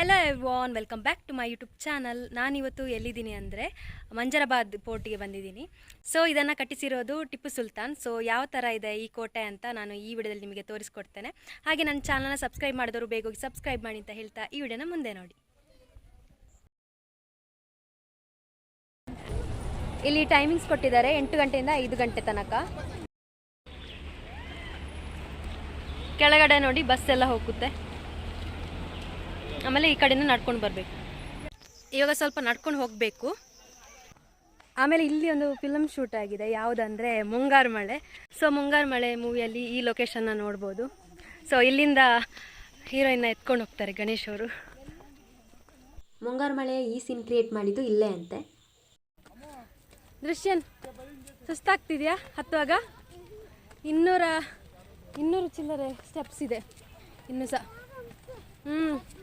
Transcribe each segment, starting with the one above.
Hello everyone welcome back to my YouTube channel ನಾನಿವತ್ತು ಎಲ್ಲಿದ್ದೀನಿ ಅಂದರೆ ಮಂಜರಾಬಾದ್ ಪೋರ್ಟಿಗೆ ಬಂದಿದ್ದೀನಿ. ಸೊ ಇದನ್ನು ಕಟ್ಟಿಸಿರೋದು ಟಿಪ್ಪು ಸುಲ್ತಾನ್. ಸೊ ಯಾವ ಥರ ಇದೆ ಈ ಕೋಟೆ ಅಂತ ನಾನು ಈ ವಿಡಿಯೋದಲ್ಲಿ ನಿಮಗೆ ತೋರಿಸ್ಕೊಡ್ತೇನೆ. ಹಾಗೆ ನನ್ನ ಚಾನಲ್ನ ಸಬ್ಸ್ಕ್ರೈಬ್ ಮಾಡಿದವರು ಬೇಗ ಹೋಗಿ ಸಬ್ಸ್ಕ್ರೈಬ್ ಮಾಡಿ ಅಂತ ಹೇಳ್ತಾ ಈ ವಿಡಿಯೋನ ಮುಂದೆ ನೋಡಿ. ಇಲ್ಲಿ ಟೈಮಿಂಗ್ಸ್ ಕೊಟ್ಟಿದ್ದಾರೆ ಎಂಟು ಗಂಟೆಯಿಂದ ಐದು ಗಂಟೆ ತನಕ. ಕೆಳಗಡೆ ನೋಡಿ ಬಸ್ ಎಲ್ಲ ಹೋಗುತ್ತೆ. ಆಮೇಲೆ ಈ ಕಡೆಯಿಂದ ನಡ್ಕೊಂಡು ಬರಬೇಕು. ಇವಾಗ ಸ್ವಲ್ಪ ನಡ್ಕೊಂಡು ಹೋಗಬೇಕು. ಆಮೇಲೆ ಇಲ್ಲಿ ಒಂದು ಫಿಲಮ್ ಶೂಟ್ ಆಗಿದೆ. ಯಾವುದಂದರೆ ಮುಂಗಾರು ಮಳೆ. ಸೊ ಮುಂಗಾರು ಮಳೆ ಮೂವಿಯಲ್ಲಿ ಈ ಲೊಕೇಶನ್ನ ನೋಡ್ಬೋದು. ಸೊ ಇಲ್ಲಿಂದ ಹೀರೋಯಿನ್ನ ಎತ್ಕೊಂಡು ಹೋಗ್ತಾರೆ ಗಣೇಶ್ ಅವರು. ಮುಂಗಾರು ಮಳೆ ಈ ಸೀನ್ ಕ್ರಿಯೇಟ್ ಮಾಡಿದ್ದು ಇಲ್ಲೇ ಅಂತೆ. ದೃಶ್ಯನ್ ಸುಸ್ತಾಗ್ತಿದೆಯಾ? ಹತ್ತುವಾಗ? ಇನ್ನೂರ ಇನ್ನೂರು ಚಿಲ್ಲರೆ ಸ್ಟೆಪ್ಸ್ ಇದೆ. ಇನ್ನೂ ಸಹ ಹ್ಞೂ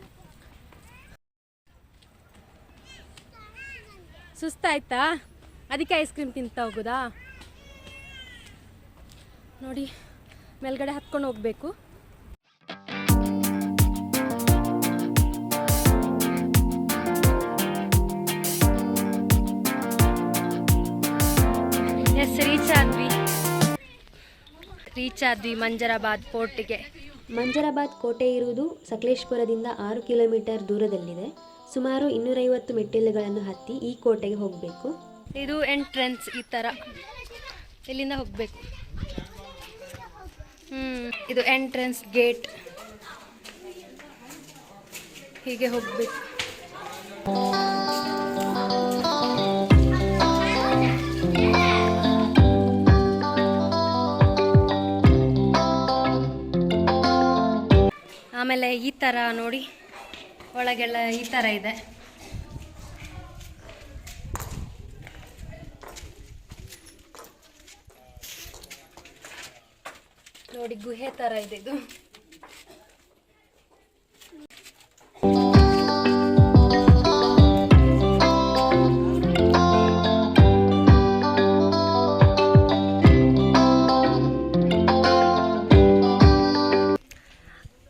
ಸುಸ್ತಾಯ್ತಾ? ಅದಕ್ಕೆ ಐಸ್ ಕ್ರೀಮ್ ತಿಂತ ಹೋಗೋದಾ? ನೋಡಿ, ಮೇಲ್ಗಡೆ ಹತ್ಕೊಂಡು ಹೋಗಬೇಕು. ಎಸ್ ರೀಚ್ ಆದ್ವಿ ರೀಚ್ ಆದ್ವಿ ಮಂಜರಾಬಾದ್ ಫೋರ್ಟಿಗೆ ಮಂಜರಾಬಾದ್ ಕೋಟೆ ಇರುವುದು ಸಕಲೇಶ್ಪುರದಿಂದ ಆರು ಕಿಲೋಮೀಟರ್ ದೂರದಲ್ಲಿದೆ. ಸುಮಾರು ಇನ್ನೂರೈವತ್ತು ಮೆಟ್ಟಿಲುಗಳನ್ನು ಹತ್ತಿ ಈ ಕೋಟೆಗೆ ಹೋಗಬೇಕು. ಇದು ಎಂಟ್ರೆನ್ಸ್ ಈ ಥರ ಇಲ್ಲಿಂದ ಹೋಗಬೇಕು. ಹ್ಞೂ ಇದು ಎಂಟ್ರೆನ್ಸ್ ಗೇಟ್. ಹೀಗೆ ಹೋಗಬೇಕು. ಆಮೇಲೆ ಈ ಥರ ನೋಡಿ. ಒಳಗೆಲ್ಲ ಈ ಥರ ಇದೆ. ನೋಡಿ ಗುಹೆ ಥರ ಇದೆ ಇದು.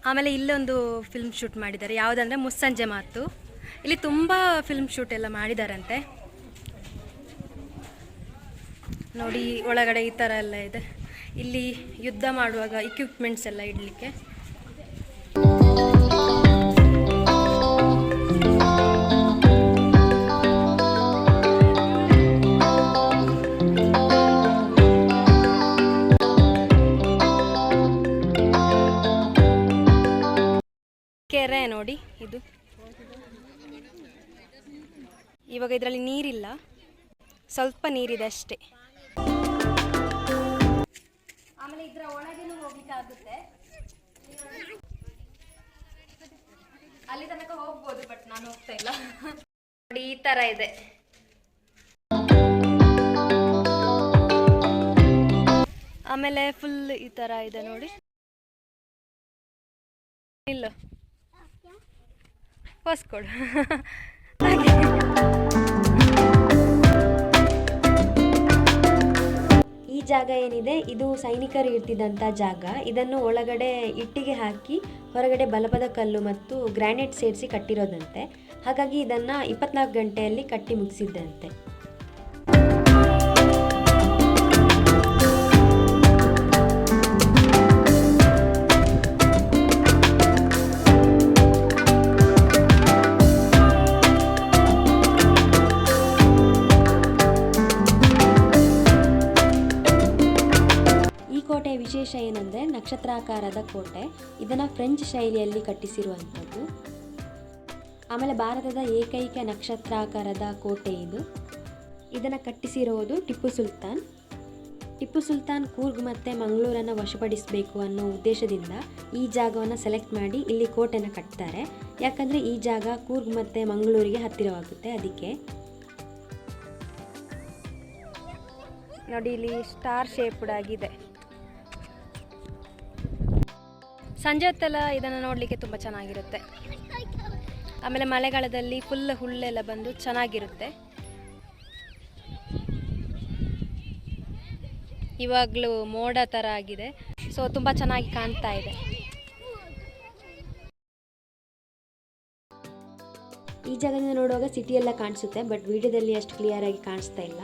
ಆಮೇಲೆ ಇಲ್ಲೊಂದು ಫಿಲ್ಮ್ ಶೂಟ್ ಮಾಡಿದ್ದಾರೆ. ಯಾವುದಂದ್ರೆ ಮುಸ್ಸಂಜೆ ಮಾತು. ಇಲ್ಲಿ ತುಂಬ ಫಿಲ್ಮ್ ಶೂಟ್ ಎಲ್ಲ ಮಾಡಿದಾರಂತೆ. ನೋಡಿ, ಒಳಗಡೆ ಈ ಥರ ಎಲ್ಲ ಇದೆ. ಇಲ್ಲಿ ಯುದ್ಧ ಮಾಡುವಾಗ ಇಕ್ವಿಪ್ಮೆಂಟ್ಸ್ ಎಲ್ಲ ಇಡಲಿಕ್ಕೆ. ಕೆರೆ ನೋಡಿ ಇದು. ಇವಾಗ ಇದರಲ್ಲಿ ನೀರಿಲ್ಲ. ಸ್ವಲ್ಪ ನೀರಿದೆ ಅಷ್ಟೇ. ಆಮೇಲೆ ಇದರ ಒಳಗೇನು ಹೋಗ್ಲಿಕ್ಕೆ ಆಗುತ್ತೆ? ಅಲ್ಲಿ ತನಕ ಹೋಗ್ಬೋದು ಬಟ್ ನಾನು ಹೋಗ್ತಾ ಇಲ್ಲ. ನೋಡಿ, ಈ ತರ ಇದೆ. ಆಮೇಲೆ ಫುಲ್ ಈ ತರ ಇದೆ ನೋಡಿ. ಇಲ್ಲ. ಕೊಡು ಈ ಜಾಗ ಏನಿದೆ? ಇದು ಸೈನಿಕರು ಇರ್ತಿದ್ದಂಥ ಜಾಗ. ಇದನ್ನು ಒಳಗಡೆ ಇಟ್ಟಿಗೆ ಹಾಕಿ, ಹೊರಗಡೆ ಬಲಪದ ಕಲ್ಲು ಮತ್ತು ಗ್ರಾನೈಟ್ ಸೇರಿಸಿ ಕಟ್ಟಿರೋದಂತೆ. ಹಾಗಾಗಿ ಇದನ್ನು ಇಪ್ಪತ್ನಾಲ್ಕು ಗಂಟೆಯಲ್ಲಿ ಕಟ್ಟಿ ಮುಗಿಸಿದ್ದಂತೆ. ನಕ್ಷತ್ರಾಕಾರದ ಕೋಟೆ. ಇದನ್ನು ಫ್ರೆಂಚ್ ಶೈಲಿಯಲ್ಲಿ ಕಟ್ಟಿಸಿರುವಂಥದ್ದು. ಆಮೇಲೆ ಭಾರತದ ಏಕೈಕ ನಕ್ಷತ್ರಾಕಾರದ ಕೋಟೆ ಇದು. ಇದನ್ನು ಕಟ್ಟಿಸಿರುವುದು ಟಿಪ್ಪು ಸುಲ್ತಾನ್. ಟಿಪ್ಪು ಸುಲ್ತಾನ್ ಕೂರ್ಗ್ ಮತ್ತು ಮಂಗಳೂರನ್ನು ವಶಪಡಿಸಬೇಕು ಅನ್ನೋ ಉದ್ದೇಶದಿಂದ ಈ ಜಾಗವನ್ನು ಸೆಲೆಕ್ಟ್ ಮಾಡಿ ಇಲ್ಲಿ ಕೋಟೆನ ಕಟ್ತಾರೆ. ಯಾಕಂದರೆ ಈ ಜಾಗ ಕೂರ್ಗ್ ಮತ್ತು ಮಂಗಳೂರಿಗೆ ಹತ್ತಿರವಾಗುತ್ತೆ ಅದಕ್ಕೆ. ನೋಡಿ, ಇಲ್ಲಿ ಸ್ಟಾರ್ ಶೇಪ್ಡ್ ಆಗಿದೆ. ಸಂಜೆ ಹೊತ್ತೆಲ್ಲ ಇದನ್ನು ನೋಡಲಿಕ್ಕೆ ತುಂಬ ಚೆನ್ನಾಗಿರುತ್ತೆ. ಆಮೇಲೆ ಮಳೆಗಾಲದಲ್ಲಿ ಫುಲ್ ಹುಲ್ಲೆಲ್ಲ ಬಂದು ಚೆನ್ನಾಗಿರುತ್ತೆ. ಇವಾಗಲೂ ಮೋಡ ಥರ ಆಗಿದೆ. ಸೊ ತುಂಬ ಚೆನ್ನಾಗಿ ಕಾಣ್ತಾ ಇದೆ. ಈ ಜಾಗದಿಂದ ನೋಡುವಾಗ ಸಿಟಿ ಎಲ್ಲ ಕಾಣಿಸುತ್ತೆ ಬಟ್ ವಿಡಿಯೋದಲ್ಲಿ ಅಷ್ಟು ಕ್ಲಿಯರಾಗಿ ಕಾಣಿಸ್ತಾ ಇಲ್ಲ.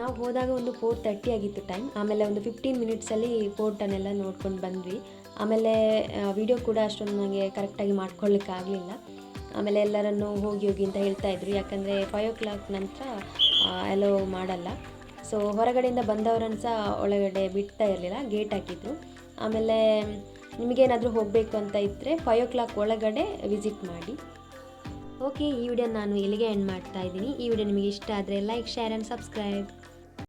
ನಾವು ಹೋದಾಗ ಒಂದು ಫೋರ್ ತರ್ಟಿ ಆಗಿತ್ತು ಟೈಮ್ ಆಮೇಲೆ ಒಂದು ಫಿಫ್ಟೀನ್ ಮಿನಿಟ್ಸಲ್ಲಿ ಫೋರ್ಟನ್ನೆಲ್ಲ ನೋಡ್ಕೊಂಡು ಬಂದ್ವಿ. ಆಮೇಲೆ ವಿಡಿಯೋ ಕೂಡ ಅಷ್ಟೊಂದು ನನಗೆ ಕರೆಕ್ಟಾಗಿ ಮಾಡ್ಕೊಳ್ಳಿಕ್ಕೆ ಆಗಲಿಲ್ಲ. ಆಮೇಲೆ ಎಲ್ಲರನ್ನು ಹೋಗಿ ಹೋಗಿ ಅಂತ ಹೇಳ್ತಾ ಇದ್ರು. ಯಾಕಂದರೆ ಫೈವ್ ಓ ಕ್ಲಾಕ್ ನಂತರ ಅಲೋ ಮಾಡಲ್ಲ. ಸೊ ಹೊರಗಡೆಯಿಂದ ಬಂದವರನ್ನು ಸಹ ಒಳಗಡೆ ಬಿಡ್ತಾ ಇರಲಿಲ್ಲ ಗೇಟ್ ಹಾಕಿದ್ರು. ಆಮೇಲೆ, ನಿಮಗೇನಾದರೂ ಹೋಗಬೇಕು ಅಂತ ಇದ್ದರೆ ಫೈವ್ ಓ ಕ್ಲಾಕ್ ಒಳಗಡೆ ವಿಸಿಟ್ ಮಾಡಿ. ಓಕೆ ಈ ವಿಡಿಯೋ ನಾನು ಇಲ್ಲಿಗೆ ಎಂಡ್ ಮಾಡ್ತಾ ಇದ್ದೀನಿ. ಈ ವಿಡಿಯೋ ನಿಮಗೆ ಇಷ್ಟ ಆದರೆ ಲೈಕ್ ಶೇರ್ ಆ್ಯಂಡ್ ಸಬ್ಸ್ಕ್ರೈಬ್